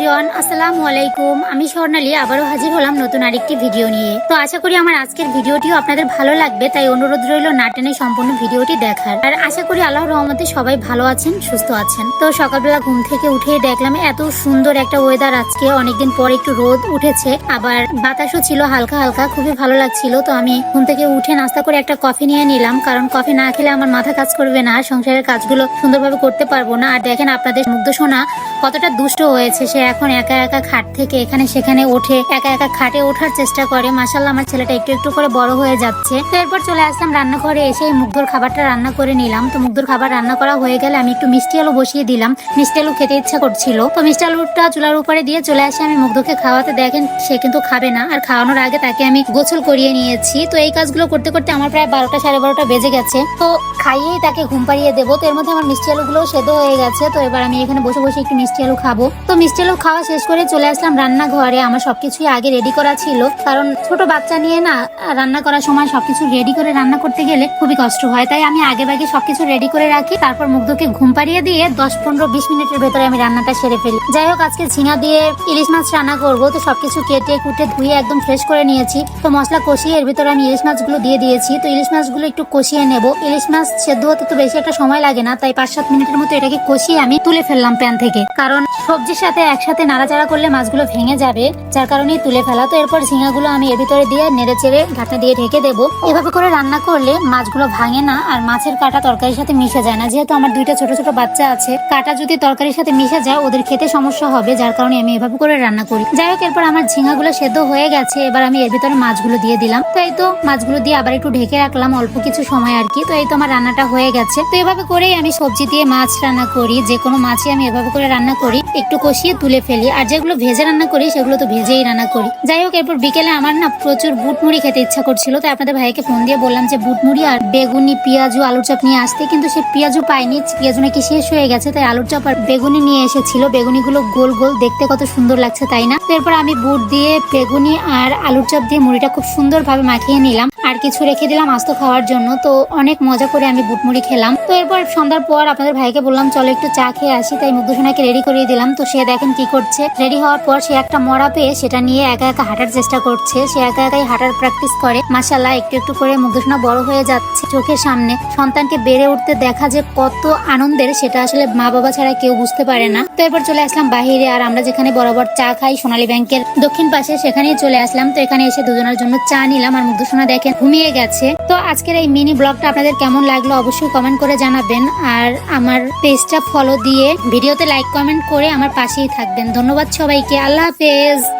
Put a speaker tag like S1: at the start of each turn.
S1: Everyone, আসসালামু আলাইকুম। আমি স্বর্ণালী, আবারও হাজির হলাম নতুন আরেকটি ভিডিও নিয়ে। তো আশা করি আমার আজকের ভিডিওটিও আপনাদের ভালো লাগবে, তাই অনুরোধ রইল না টেনে সম্পূর্ণ ভিডিওটি দেখার। আর আশা করি আল্লাহর রহমতে সবাই ভালো আছেন, সুস্থ আছেন। তো সকালবেলা ঘুম থেকে উঠে দেখলাম এত সুন্দর একটা ওয়েদার আজকে। অনেকদিন পর একটু রোদ উঠেছে, আবার বাতাসও ছিল হালকা হালকা, খুবই ভালো লাগছিল। তো আমি ঘুম থেকে উঠে নাস্তা করে একটা কফি নিয়ে নিলাম, কারণ কফি না খেলে আমার মাথা কাজ করবে না সংসারের কাজগুলো সুন্দরভাবে করতে পারব না। আর দেখেন আপনাদের মুগ্ধ শোনা কতটা দুষ্ট হয়েছে, সে এখন একা একা খাট থেকে এখানে সেখানে ওঠে একা একা খাটে ওঠার চেষ্টা করে। মাসাল্লাহ আমার ছেলেটা একটু একটু করে বড় হয়ে যাচ্ছে। এরপর চলে আসলাম রান্নাঘরে এসে মুগ্ধর খাবারটা রান্না করে নিলাম। তো মুগ্ধর খাবার রান্না করা হয়ে গেলে আমি একটু মিষ্টি আলু বসিয়ে দিলাম। মিষ্টি আলু খেতে ইচ্ছা করছিল। তো মিষ্টি আলুটা চুলার উপরে দিয়ে চলে আসে। আমি মুগ্ধকে খাওয়াতে দেখেন, সে কিন্তু খাবে না। আর খাওয়ানোর আগে তাকে আমি গোসল করিয়ে নিয়েছি। তো এই কাজগুলো করতে করতে আমার প্রায় বারোটা সাড়ে বারোটা বেজে গেছে। তো খাইয়েই তাকে ঘুম পাড়িয়ে দেবো। তো এর মধ্যে আমার মিষ্টি আলুগুলো সেদ্ধ হয়ে গেছে। তো এবার আমি এখানে বসে বসে একটু মিষ্টি আলু খাব। তো মিষ্টি আলু খাওয়া শেষ করে চলে আসলাম রান্নাঘরে। আমার সবকিছুই আগে রেডি করা ছিল। কারণ ছোট বাচ্চা নিয়ে না, রান্না করার সময় সবকিছু রেডি করে রান্না করতে গেলে খুবই কষ্ট হয়। তাই আমি আগে ভাগে সবকিছু রেডি করে রাখি, তারপর মুগ্ধকে ঘুম পাড়িয়ে দিয়ে দশ, পনেরো, বিশ মিনিটের ভেতরে আমি রান্নাটা সেরে ফেলি। যাই হোক, আজকে ঝিঙা দিয়ে ইলিশ মাছ রান্না করব। তো সবকিছু কেটে, কুটে, ধুয়ে একদম ফ্রেশ করে নিয়েছি। তো মশলা কষিয়ে এর ভিতরে আমি ইলিশ মাছগুলো দিয়ে দিয়েছি। তো ইলিশ মাছগুলো একটু কষিয়ে নেব। ইলিশ মাছ সেদ্ধ হতে তো বেশি একটা সময় লাগে না, তাই পাঁচ, সাত মিনিটের মতো এটাকে কষিয়ে আমি তুলে ফেললাম প্যান থেকে। কারণ সবজির সাথে একসাথে নাড়াচাড়া করলে মাছগুলো ভেঙে যাবে, যার কারণেই তুলে ফেলা। তো এরপর ঝিঙাগুলো আমি এর ভিতরে দিয়ে নেড়ে চেড়ে ঢাকনা দিয়ে ঢেকে দেবো। এভাবে করে রান্না করলে মাছগুলো ভাঙে না, আর মাছের কাটা তরকারির সাথে মিশে যায় না। যেহেতু আমার দুইটা ছোট ছোট বাচ্চা আছে, কাটা যদি তরকারির সাথে মিশে যায়, ওদের খেতে সমস্যা হবে, যার কারণে আমি এভাবে করে রান্না করি। যাই হোক, এরপর আমার ঝিঙাগুলো সেদ্ধ হয়ে গেছে। এবার আমি এর ভিতরে মাছগুলো দিয়ে দিলাম। তো এই তো মাছগুলো দিয়ে আবার একটু ঢেকে রাখলাম অল্প কিছু সময় আর কি। তো এই তো আমার রান্নাটা হয়ে গেছে। তো এভাবে করেই আমি সবজি দিয়ে মাছ রান্না করি। যে কোনো মাছই আমি এভাবে করে রান্না করি। একটু কষিয়ে তুলে ফেলি। আর যেগুলো ভেজে রান্না করি, সেগুলো তো ভেজেই রান্না করি। যাই হোক, এরপর বিকেলে আমার না প্রচুর বুট মুড়ি খেতে ইচ্ছা করছিল তো আপনাদের ভাইকে ফোন দিয়ে বললাম যে বুট মুড়ি আর বেগুনি, পেঁয়াজু, আলুর চপ নিয়ে আসতে। কিন্তু সে পেঁয়াজু পায়নি, পেঁয়াজু নাকি শেষ হয়ে গেছে, তাই আলুর চপ আর বেগুনি নিয়ে এসেছিল। বেগুনিগুলো গোল গোল দেখতে কত সুন্দর লাগছে, তাই না? এরপর আমি বুট দিয়ে বেগুনি আর আলুর চপ দিয়ে মুড়িটা খুব সুন্দরভাবে মাখিয়ে নিলাম। আর কিছু রেখে দিলাম আস্ত খাওয়ার জন্য। তো অনেক মজা করে আমি বুট মুড়ি খেলাম। তো এরপর সন্ধ্যার পর আপনাদের ভাইকে বললাম, চলো একটু চা খেয়ে আসি। তাই মুগ্ধসোনাকে রেডি করিয়ে দিলাম। তো সে দেখেন কি করছে। রেডি হওয়ার পর সে একটা মরা পেয়ে সেটা নিয়ে একা একা হাঁটার চেষ্টা করছে। সে একা একাই হাঁটার প্র্যাকটিস করে। মাসাল্লাহ একটু একটু করে মুগ্ধসোনা বড় হয়ে যাচ্ছে চোখের সামনে। সন্তানকে বেড়ে উঠতে দেখা যে কত আনন্দের সেটা আসলে মা বাবা ছাড়া কেউ বুঝতে পারে না। তো এরপর চলে আসলাম বাহিরে আর আমরা যেখানে বরাবর চা খাই সোনালী ব্যাংকের দক্ষিণ পাশে সেখানেই চলে আসলাম। তো এখানে এসে দুজনের জন্য চা নিলাম। আর মুগ্ধসোনা দেখেন ঘুমিয়ে গেছে। তো আজকের এই মিনি ব্লগটা আপনাদের কেমন লাগল অবশ্যই কমেন্ট করে জানাবেন। আর আমার পেজটা ফলো দিয়ে ভিডিওতে লাইক কমেন্ট করে আমার পাশেই থাকবেন। ধন্যবাদ সবাইকে। আল্লাহ হাফেজ।